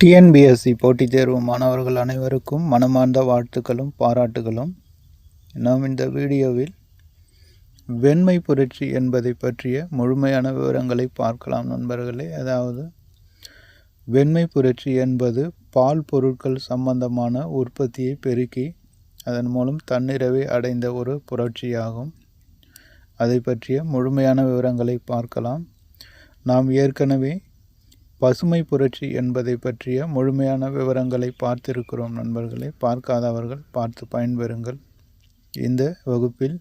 TNPSC போட்டித் தேர்வு மாணவர்கள் அனைவருக்கும் மனமார்ந்த வாழ்த்துக்களும் பாராட்டுகளும். நாம் இந்த வீடியோவில் வெண்மை புரட்சி என்பதை பற்றிய முழுமையான விவரங்களை பார்க்கலாம் நண்பர்களே. அதாவது வெண்மை புரட்சி என்பது பால் பொருட்கள் சம்பந்தமான உற்பத்தியை பெருக்கி அதன் மூலம் தன்னிறைவை அடைந்த ஒரு புரட்சியாகும். அதை பற்றிய முழுமையான விவரங்களை பார்க்கலாம். நாம் ஏற்கனவே பசுமை புரட்சி என்பதை பற்றிய முழுமையான விவரங்களை பார்த்திருக்கிறோம் நண்பர்களை. பார்க்காதவர்கள் பார்த்து பயன்பெறுங்கள். இந்த வகுப்பில்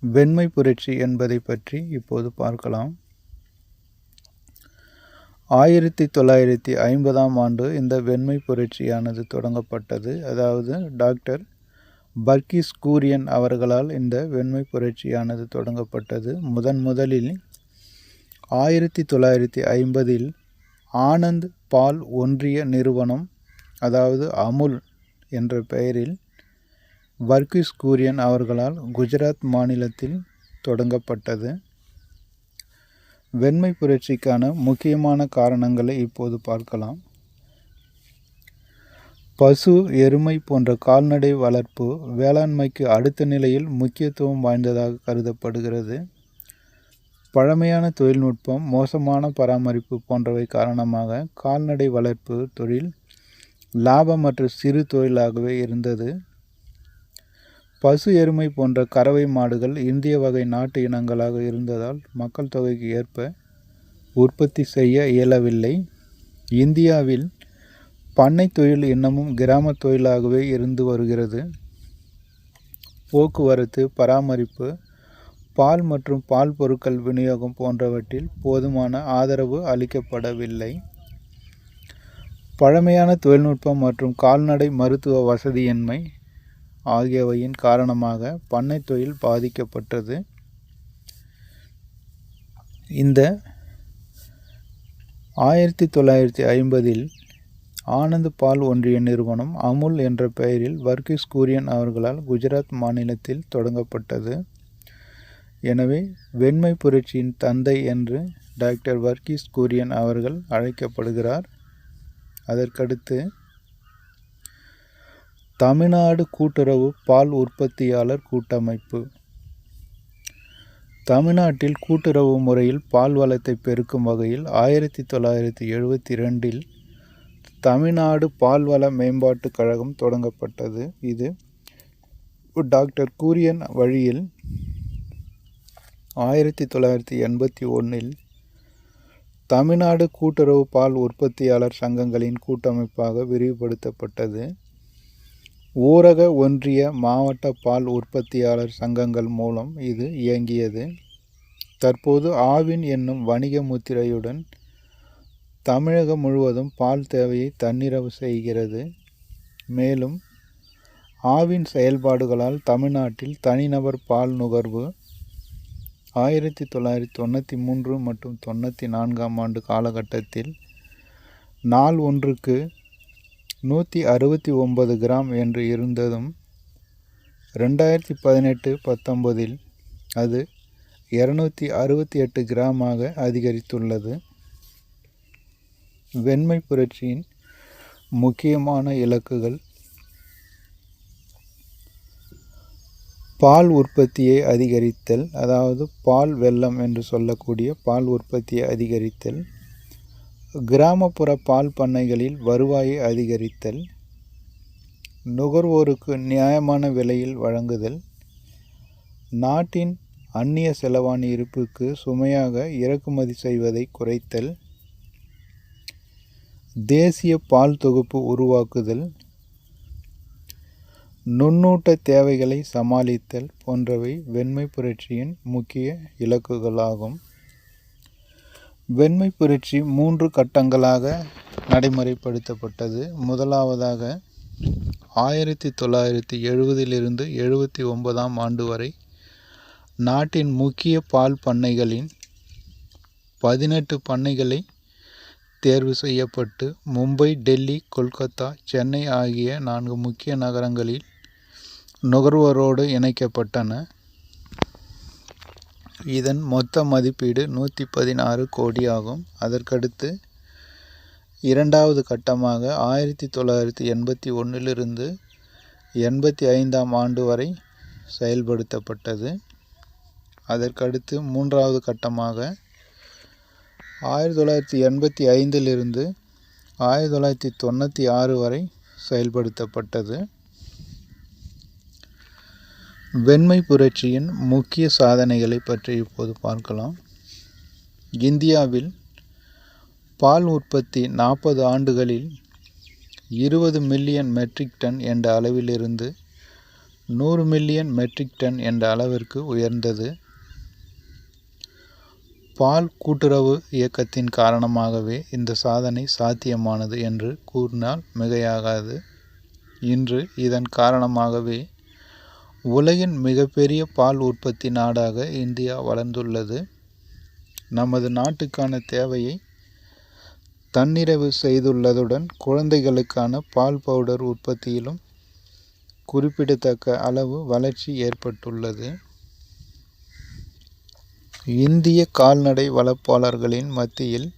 வெண்மை புரட்சி என்பதை பற்றி இப்போது பார்க்கலாம். ஆயிரத்தி தொள்ளாயிரத்தி ஐம்பதாம் ஆண்டு இந்த வெண்மை புரட்சியானது தொடங்கப்பட்டது. அதாவது டாக்டர் பர்கிஸ் கூரியன் அவர்களால் இந்த வெண்மை புரட்சியானது தொடங்கப்பட்டது. முதன் முதலில் ஆயிரத்தி தொள்ளாயிரத்தி ஐம்பதில் ஆனந்த் பால் ஒன்றிய நிறுவனம் அதாவது அமுல் என்ற பெயரில் வர்கீஸ் கூரியன் அவர்களால் குஜராத் மாநிலத்தில் தொடங்கப்பட்டது. வெண்மை புரட்சிக்கான முக்கியமான காரணங்களை இப்போது பார்க்கலாம். பசு எருமை போன்ற கால்நடை வளர்ப்பு வேளாண்மைக்கு அடுத்த நிலையில் முக்கியத்துவம் வாய்ந்ததாக கருதப்படுகிறது. பழமையான தொழில்நுட்பம் மோசமான பராமரிப்பு போன்றவை காரணமாக கால்நடை வளர்ப்பு தொழில் லாபமற்ற சிறு தொழிலாகவே இருந்தது. பசு எருமை போன்ற கறவை மாடுகள் இந்திய வகை நாட்டு இனங்களாக இருந்ததால் மக்கள் தொகைக்கு ஏற்ப உற்பத்தி செய்ய இயலவில்லை. இந்தியாவில் பண்ணை தொழில் இன்னமும் கிராம தொழிலாகவே இருந்து வருகிறது. போக்குவரத்து பராமரிப்பு பால் மற்றும் பால் பொருட்கள் விநியோகம் போன்றவற்றில் போதுமான ஆதரவு அளிக்கப்படவில்லை. பழமையான தொழில்நுட்பம் மற்றும் கால்நடை மருத்துவ வசதியின்மை ஆகியவையின் காரணமாக பண்ணை தொழில் பாதிக்கப்பட்டது. இந்த ஆயிரத்தி தொள்ளாயிரத்தி ஐம்பதில் ஆனந்த் பால் ஒன்றிய நிறுவனம் அமுல் என்ற பெயரில் வர்கீஸ் கூரியன் அவர்களால் குஜராத் மாநிலத்தில் தொடங்கப்பட்டது. எனவே வெண்மை புரட்சியின் தந்தை என்று டாக்டர் வர்கீஸ் கூரியன் அவர்கள் அழைக்கப்படுகிறார். அதற்கடுத்து தமிழ்நாடு கூட்டுறவு பால் உற்பத்தியாளர் கூட்டமைப்பு. தமிழ்நாட்டில் கூட்டுறவு முறையில் பால் வளத்தை பெருக்கும் வகையில் ஆயிரத்தி தொள்ளாயிரத்தி எழுபத்தி ரெண்டில் தமிழ்நாடு பால்வள மேம்பாட்டுக் கழகம் தொடங்கப்பட்டது. இது டாக்டர் கூரியன் வழியில் ஆயிரத்தி தொள்ளாயிரத்தி எண்பத்தி ஒன்றில் தமிழ்நாடு கூட்டுறவு பால் உற்பத்தியாளர் சங்கங்களின் கூட்டமைப்பாக விரிவுபடுத்தப்பட்டது. ஊரக ஒன்றிய மாவட்ட பால் உற்பத்தியாளர் சங்கங்கள் மூலம் இது இயங்கியது. தற்போது ஆவின் என்னும் வணிக முத்திரையுடன் தமிழகம் முழுவதும் பால் தேவையை தன்னிறவு செய்கிறது. மேலும் ஆவின் செயல்பாடுகளால் தமிழ்நாட்டில் தனிநபர் பால் நுகர்வு ஆயிரத்தி தொள்ளாயிரத்தி தொண்ணூற்றி மூன்று மற்றும் தொண்ணூற்றி நான்காம் ஆண்டு காலகட்டத்தில் நாள் ஒன்றுக்கு நூற்றி அறுபத்தி ஒன்பது கிராம் என்று இருந்ததும் ரெண்டாயிரத்தி பதினெட்டு பத்தொன்பதில் அது இரநூத்தி அறுபத்தி எட்டு கிராமாக அதிகரித்துள்ளது. வெண்மை புரட்சியின் முக்கியமான இலக்குகள் பால் உற்பத்தியை அதிகரித்தல் அதாவது பால் வெள்ளம் என்று சொல்லக்கூடிய பால் உற்பத்தியை அதிகரித்தல் கிராமப்புற பால் பண்ணைகளில் வருவாயை அதிகரித்தல் நுகர்வோருக்கு நியாயமான விலையில் வழங்குதல் நாட்டின் அந்நிய செலவாணி இருப்புக்கு சுமையாக இறக்குமதி செய்வதை குறைத்தல் தேசிய பால் தொகுப்பு உருவாக்குதல் நுண்ணூட்ட தேவைகளை சமாளித்தல் போன்றவை வெண்மை புரட்சியின் முக்கிய இலக்குகளாகும். வெண்மை புரட்சி மூன்று கட்டங்களாக நடைமுறைப்படுத்தப்பட்டது. முதலாவதாக ஆயிரத்தி தொள்ளாயிரத்தி எழுபதிலிருந்து எழுபத்தி ஒன்பதாம் ஆண்டு வரை நாட்டின் முக்கிய பால் பண்ணைகளின் பதினெட்டு பண்ணைகளை தேர்வு செய்யப்பட்டு மும்பை டெல்லி கொல்கத்தா சென்னை ஆகிய நான்கு முக்கிய நகரங்களில் நுகர்வோரோடு இணைக்கப்பட்டன. இதன் மொத்த மதிப்பீடு நூற்றி பதினாறு கோடி ஆகும். அதற்கடுத்து இரண்டாவது கட்டமாக ஆயிரத்தி தொள்ளாயிரத்தி எண்பத்தி ஒன்றிலிருந்து எண்பத்தி ஐந்தாம் ஆண்டு வரை செயல்படுத்தப்பட்டது. அதற்கடுத்து மூன்றாவது கட்டமாக ஆயிரத்தி தொள்ளாயிரத்தி எண்பத்தி ஐந்திலிருந்து ஆயிரத்தி தொள்ளாயிரத்தி தொண்ணூற்றி ஆறு வரை செயல்படுத்தப்பட்டது. வெண்மை புரட்சியின் முக்கிய சாதனைகளை பற்றி இப்போது பார்க்கலாம். இந்தியாவில் பால் உற்பத்தி நாற்பது ஆண்டுகளில் இருபது மில்லியன் மெட்ரிக் டன் என்ற அளவிலிருந்து நூறு மில்லியன் மெட்ரிக் டன் என்ற அளவிற்கு உயர்ந்தது. பால் கூட்டுறவு இயக்கத்தின் காரணமாகவே இந்த சாதனை சாத்தியமானது என்று கூறினால் மிகையாகாது. இன்று இதன் காரணமாகவே உலகின் மிகப்பெரிய பால் உற்பத்தி நாடாக இந்தியா வளர்ந்துள்ளது. நமது நாட்டுக்கான தேவையை தன்னிறைவு செய்துள்ளதுடன் குழந்தைகளுக்கான பால் பவுடர் உற்பத்தியிலும் குறிப்பிடத்தக்க அளவு வளர்ச்சி ஏற்பட்டுள்ளது. இந்திய கால்நடை வளர்ப்பாளர்களின் மத்தியில்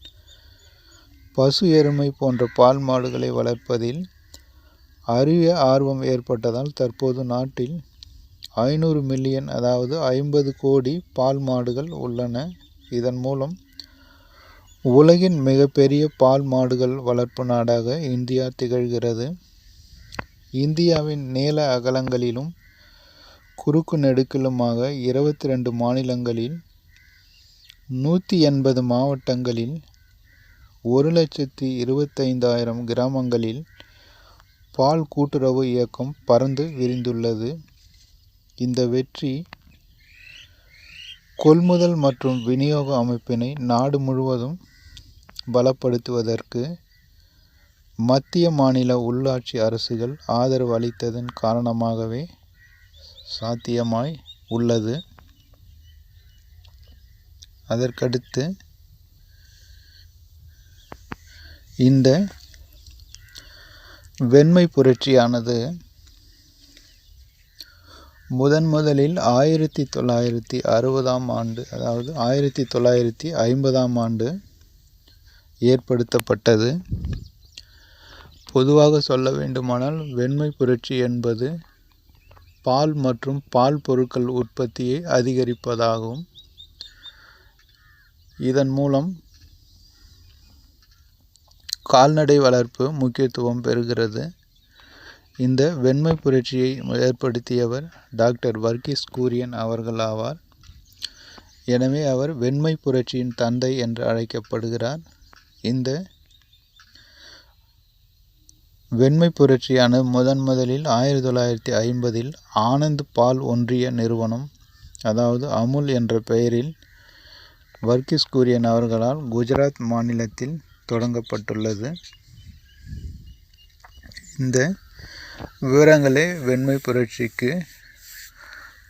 பசு எருமை போன்ற பால் மாடுகளை வளர்ப்பதில் அரிய ஆர்வம் ஏற்பட்டதால் தற்போது நாட்டில் ஐநூறு மில்லியன் அதாவது ஐம்பது கோடி பால் மாடுகள் உள்ளன. இதன் மூலம் உலகின் மிகப்பெரிய பால் மாடுகள் வளர்ப்பு நாடாக இந்தியா திகழ்கிறது. இந்தியாவின் நீள அகலங்களிலும் குறுக்கு நெடுக்கிலுமாக இருபத்தி ரெண்டு மாநிலங்களில் நூற்றி எண்பது மாவட்டங்களில் ஒரு லட்சத்தி இருபத்தைந்தாயிரம் கிராமங்களில் பால் கூட்டுறவு இயக்கம் பறந்து விரிந்துள்ளது. இந்த வெற்றி கொள்முதல் மற்றும் விநியோக அமைப்பினை நாடு முழுவதும் பலப்படுத்துவதற்கு மத்திய மாநில உள்ளாட்சி அரசுகள் ஆதரவு அளித்ததன் காரணமாகவே சாத்தியமாய் உள்ளது. அதற்கடுத்து இந்த வெண்மை புரட்சியானது முதன் முதலில் ஆயிரத்தி தொள்ளாயிரத்தி அறுபதாம் ஆண்டு அதாவது ஆயிரத்தி தொள்ளாயிரத்தி ஐம்பதாம் ஆண்டு ஏற்படுத்தப்பட்டது. பொதுவாக சொல்ல வேண்டுமானால் வெண்மை புரட்சி என்பது பால் மற்றும் பால் பொருட்கள் உற்பத்தியை அதிகரிப்பதாகும். இதன் மூலம் கால்நடை வளர்ப்பு முக்கியத்துவம் பெறுகிறது. இந்த வெண்மை புரட்சியை ஏற்படுத்தியவர் டாக்டர் வர்கீஸ் கூரியன் அவர்கள் ஆவார். எனவே அவர் வெண்மை புரட்சியின் தந்தை என்று அழைக்கப்படுகிறார். இந்த வெண்மை புரட்சியானது முதன் முதலில் ஆயிரத்தி தொள்ளாயிரத்தி ஐம்பதில் ஆனந்த் பால் ஒன்றிய நிறுவனம் அதாவது அமுல் என்ற பெயரில் வர்கீஸ் கூரியன் அவர்களால் குஜராத் மாநிலத்தில் தொடங்கப்பட்டுள்ளது. இந்த விவரங்களே வெண்மை புரட்சிக்கு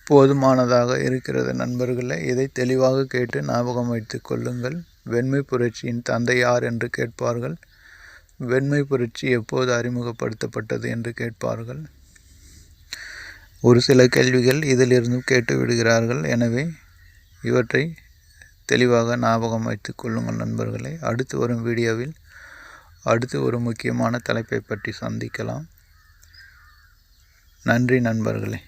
போதுமானதாக இருக்கிறது நண்பர்களே. இதை தெளிவாக கேட்டு ஞாபகம் வைத்து கொள்ளுங்கள். வெண்மை புரட்சியின் தந்தை யார் என்று கேட்பார்கள். வெண்மை புரட்சி எப்போது அறிமுகப்படுத்தப்பட்டது என்று கேட்பார்கள். ஒரு சில கேள்விகள் இதிலிருந்து கேட்டு விடுகிறார்கள். எனவே இவற்றை தெளிவாக ஞாபகம் வைத்து கொள்ளுங்கள் நண்பர்களே. அடுத்து வரும் வீடியோவில் அடுத்து ஒரு முக்கியமான தலைப்பை பற்றி சந்திக்கலாம். நன்றி நண்பர்களே.